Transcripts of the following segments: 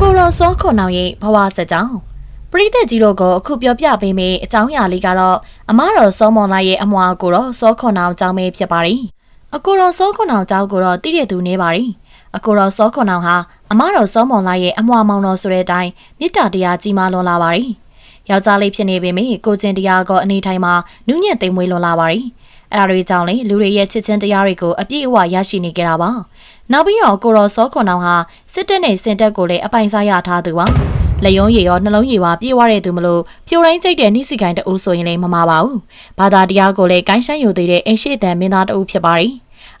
ကိုရောစောခွန်အောင်ရဲ့ဘဝစကြောင်းပရိသတ်ကြီးတို့ကိုအခုပြောပြပေးမယ့်အကြောင်းအရာလေးကတော့အမတော်စောမောင်လာရဲ့အမွာကိုတော့စောခွန်အောင်အကြောင်းပဲဖြစ်ပါတယ်အကိုရောစောခွန်အောင်အကြောင်းကိုတော့သိတဲ့သူနေပါတယ်အကိုရောစောခွန်အောင်ဟာအမတော်စောမောင်လာရဲ့အမွာမောင်တော်ဆိုတဲ့အတိုင်းမေတ္တာတရားကြီးမားလွန်လာပါတယ်ယောက်ျားလေးဖြစ်နေပေမယ့်ကိုကျင်တရားကအနေထိုင်မှာနုညံ့သိမ်မွေးလွန်လာပါတယ် အဲ့ဒါတွေကြောင့်လေလူတွေရဲ့ချစ်ချင်းတရားတွေကိုအပြည့်အဝရရှိနေကြတာပါနောက်ပြီးတော့ကိုရောစောခွန်အောင်ဟာစစ်တပ်နဲ့စင်တပ်ကိုလည်းအပိုင်စားရထားသူပါလက်ယုံရည်ရောနှလုံးရည်ပါပြေးဝတဲ့သူမလို့ပြိုတိုင်းကျိတ်တဲ့နှိစီကိုင်းတူဆိုရင်လည်းမမှာပါဘူးဘာသာတရားကိုလည်းကိုင်းဆိုင်ယူသေးတဲ့အင်ရှိတန်မင်းသားတူဖြစ်ပါတယ်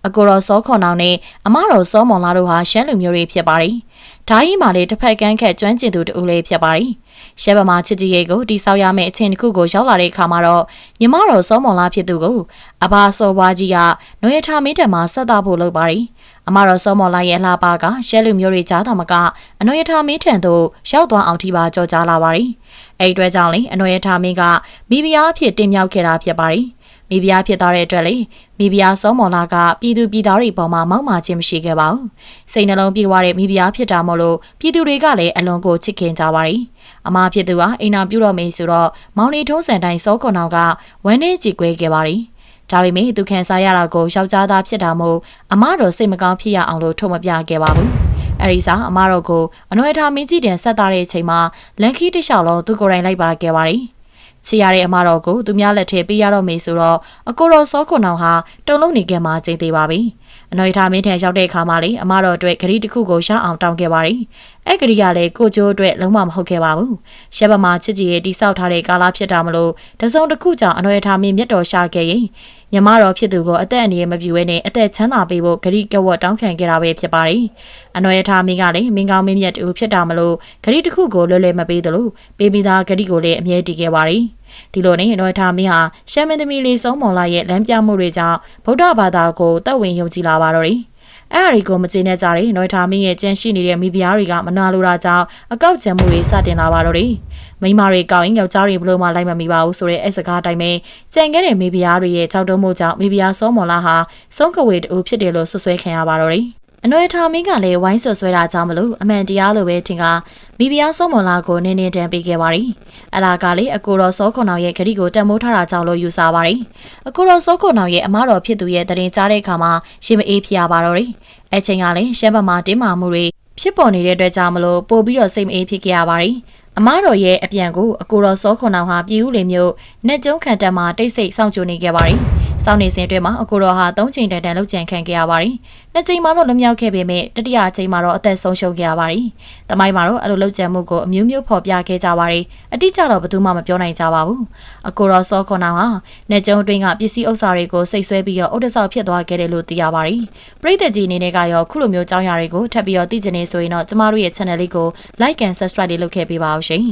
အကိုတော်စောခွန်အောင်နဲ့အမတော်စောမွန်လာတို့ဟာရှမ်းလူမျိုးတွေဖြစ်ပါတယ်။ဓာကြီးမှလည်းတစ်ဖက်ကန်းခက်ကျွမ်းကျင်သူတူလည်းဖြစ်ပါတယ်။ ရှမ်းဗမာချစ်ကြီးရိတ်ကိုတိဆောက်ရမယ့်အချိန်တစ်ခုကိုရောက်လာတဲ့အခါမှာတော့ညီမတော်စောမွန်လာဖြစ်သူကိုအဘစောဘွားကြီးကနွေထားမင်းထံမှာဆက်သားဖို့လုပ်ပါတယ်။အမတော်စောမော်လာရဲ့အလားပါကရှဲလူမျိုးတွေကြားတော်မကအနွေထားမင်းထံသို့ရောက်သွားအောင်ထိပါကြောကြားလာပါတယ်။အဲဒီအတွက်ကြောင့်လေအနွေထားမင်းကမိဖုရားအဖြစ်တင်မြောက်ခဲ့တာဖြစ်ပါတယ်။ မိဖုရားဖြစ်သွားတဲ့အတွက်လေမိဖုရားစောမော်လာကပြည်သူပြည်သားတွေပေါ်မှာမောက်မာခြင်းမရှိခဲ့ပါဘူး။စိတ်နှလုံးပြေဝတဲ့မိဖုရားဖြစ်တာမို့လို့ပြည်သူတွေကလည်းအလွန်ကိုချစ်ခင်ကြပါတယ်။အမဖြစ်သူကအိမ်နာပြုတော်မေဆိုတော့မောင်နေထုံးစံတိုင်းစောခွန်အောင်ကဝမ်းနေကြည်ကွဲခဲ့ပါတယ်။ဒါပေမဲ့သူခံစားရတာကိုယောက်ျားသားဖြစ်တာမို့အမတော်စိတ်မကောင်းဖြစ်ရအောင်လို့ထုံမပြခဲ့ပါဘူး။အဲဒီစားအမတော်ကိုအနှွေထားမင်းကြီးတင်ဆက်သားတဲ့အချိန်မှာလန်ခီတလျှောက်လုံးသူကိုယ်တိုင်လိုက်ပါခဲ့ပါတယ်။ ချီရတဲ့အမတော်ကိုသူများလက်ထဲပေးရတော့မေဆိုတော့အကိုတော်စောခွန်အောင်ဟာတုံလုံးနေခဲ့မှကျင်းသေးပါပြီ။အနှွေထားမင်းထံရောက်တဲ့အခါမှာလေအမတော်အတွက်ဂရီတစ်ခုကိုရအောင်တောင်းခဲ့ပါတယ်။အဲ့ဂရီကလည်းကိုကျိုးအတွက်လုံးဝမဟုတ်ခဲ့ပါဘူး။ရှက်ပမာချစ်ကြီးရဲ့တိဆောက်ထားတဲ့ကာလာဖြစ်တာမလို့တစုံတစ်ခုကြောင့်အနှွေထားမင်းမျက်တော်ရှာခဲ့ရင်ညီမတော်ဖြစ်သူကိုအသက်အန္တရာယ်မပြူဘဲနဲ့အသက်ချမ်းသာပေးဖို့ဂရီကဝတ်တောင်းခံခဲ့တာပဲဖြစ်ပါတယ်။အနှွေထားမင်းကလည်းမင်းကောင်းမင်းမြတ်တူဖြစ်တာမလို့ဂရီတစ်ခုကိုလွယ်လွယ်မပေးသလိုပေးပြီးသားဂရီကိုလည်းအမြဲတည်ခဲ့ပါတယ်။ ဒီလိုနဲ့အနှွေထားမင်းဟာရှမ်းမင်းသမီးလေးစုံမော်လာရဲ့လမ်းပြမှုတွေကြောင့်ဗုဒ္ဓဘာသာကိုတက်ဝင်ယုံကြည်လာပါတော့တယ်။အဲ့အရီကိုမကျေနပ်ကြတဲ့နှွေထားမင်းရဲ့ကြမ်းရှိနေတဲ့မိဖုရားတွေကမနာလိုတာကြောင့်အကောက်ချံမှုတွေစတင်လာပါတော့တယ်။မိန်းမတွေကောက်ရင်ယောက်ျားတွေဘလို့မှလိုက်မမီပါဘူးဆိုတဲ့အစကားတိုင်းပဲကြံခဲ့တဲ့မိဖုရားတွေရဲ့ကြောက်တုံးမှုကြောင့်မိဖုရားစောမော်လာဟာဆုံးကဝေတူဖြစ်တယ်လို့ဆွဆွဲခံရပါတော့တယ်။ အနွေထာမင်းကလည်းဝိုင်းဆွဆွဲတာကြောင့်မလို့အမှန်တရားလိုပဲထင်ကမိဖုရားစောမော်လာကိုနင်းနေတန်ပေးခဲ့ပါရီအလာကလည်းအကိုတော်စောခွန်အောင်ရဲ့ဂရီကိုတံမိုးထားတာကြောင့်လို့ယူဆပါရီအကိုတော်စောခွန်အောင်ရဲ့အမတော်ဖြစ်သူရဲ့တရင်ကြားတဲ့အခါမှာရှင်မအေးဖျားပါတော့ရီအချိန်ကလည်းရှမ်းဘမှာတင်းမာမှုတွေဖြစ်ပေါ်နေတဲ့အတွက်ကြောင့်မလို့ပို့ပြီးတော့စိတ်မအေးဖြစ်ခဲ့ရပါရီအမားတော်ရဲ့အပြန်ကိုအကိုတော်စောခွန်အောင်ဟာပြည်ဦးလေမျိုးနဲ့ကျုံခံတက်မှာတိတ်ဆိတ်စောင့်ကြိုနေခဲ့ပါရီ စောင့်နေစဉ်အတွင်းမှာအကိုတော်ဟာ၃ချိန်တန်တန်လောက်ကြံခံခဲ့ရပါရီနှစ်ချိန်မှတော့လွမြောက်ခဲ့ပေမဲ့တတိယချိန်မှာတော့အသက်ဆုံးရှုံးခဲ့ရပါရီတမိုင်းမှာတော့အဲ့လိုလောက်ကြံမှုကိုအမျိုးမျိုးဖော်ပြခဲ့ကြပါရီအတိအကျတော့ဘယ်သူမှမပြောနိုင်ကြပါဘူးအကိုတော်စောခွန်အောင်ဟာနဲ့ကျုံအတွင်းကပစ္စည်းဥစ္စာတွေကိုစိတ်ဆွဲပြီးတော့အုတ်တဆောက်ဖြစ်သွားခဲ့တယ်လို့သိရပါရီပရိသတ်ကြီးအနေနဲ့ကရောခုလိုမျိုးကြောင်းရာတွေကိုထပ်ပြီးတော့သိချင်နေဆိုရင်တော့ကျမတို့ရဲ့ channel လေးကို like and subscribe လေးလုပ်ခဲ့ပေးပါဦးရှင်